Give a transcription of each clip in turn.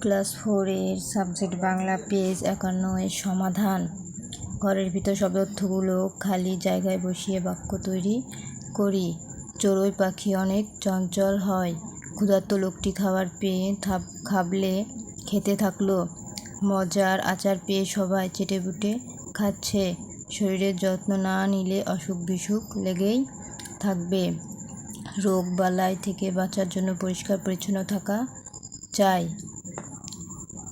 Class ফোরের subject Bangla page একান্ন এর সমাধান। ঘরের ভিতর সব অর্থগুলো খালি জায়গায় বসিয়ে বাক্য তৈরি করি। চড়ুই পাখি অনেক চঞ্চল হয়। ক্ষুধার্ত লোকটি খাবার পেয়ে থাপ, খাবলে খেতে থাকল। মজার আচার পেয়ে সবাই চেটেপুটে খাচ্ছে। শরীরের যত্ন না নিলে অসুখ বিসুখ লেগেই থাকবে। রোগ বালাই থেকে বাঁচার জন্য পরিষ্কার পরিচ্ছন্ন থাকা চাই।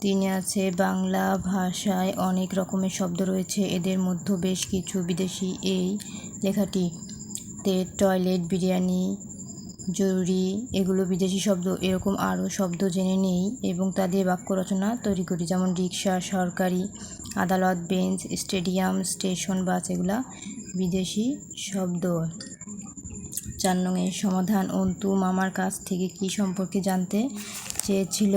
তিনে আছে, বাংলা ভাষায় অনেক রকমের শব্দ রয়েছে। এদের মধ্যে বেশ কিছু বিদেশি এই লেখাটি, তে টয়লেট, বিরিয়ানি, জরুরি, এগুলো বিদেশি শব্দ। এরকম আরও শব্দ জেনে নেই এবং তা দিয়ে বাক্য রচনা তৈরি করি। যেমন রিক্সা, সরকারি, আদালত, বেঞ্চ, স্টেডিয়াম, স্টেশন, বাস, এগুলা বিদেশি শব্দ। চার নংয়ের সমাধান, অন্তু মামার কাছ থেকে কি সম্পর্কে জানতে চেয়েছিল?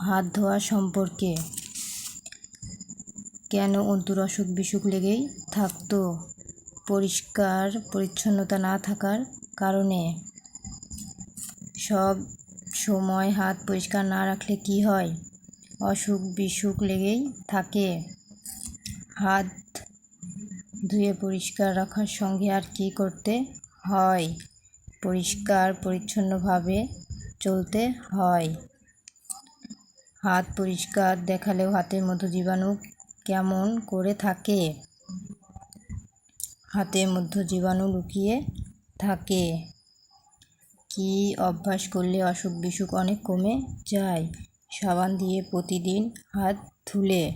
হাত ধোয়া সম্পর্কে। কেন অন্তুর অসুখ বিসুখ লেগেই থাকতো? পরিষ্কার, পরিচ্ছন্নতা না থাকার কারণে। সব সময় হাত পরিষ্কার না রাখলে কি হয়? অসুখ বিসুখ লেগেই থাকে। হাত ধুয়ে পরিষ্কার রাখার সঙ্গে আর কি করতে হয়? পরিষ্কার, পরিচ্ছন্নভাবে চলতে হয়। হাত পরিষ্কার দেখালেও হাতের মধ্যে জীবাণু কেমন করে থাকে? হাতের মধ্যে জীবাণু লুকিয়ে থাকে। কি অভ্যাস করলে অসুখ বিসুখ অনেক কমে যায়? সাবান দিয়ে প্রতিদিন হাত ধুলে।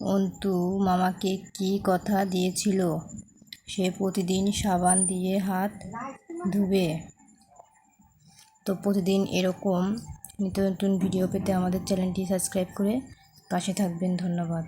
অন্তু মামাকে কি কথা দিয়েছিল? সে প্রতিদিন সাবান দিয়ে হাত ধুবে। তো প্রতিদিন এরকম নিত্য নতুন ভিডিও পেতে আমাদের চ্যানেলটি সাবস্ক্রাইব করে পাশে থাকবেন। ধন্যবাদ।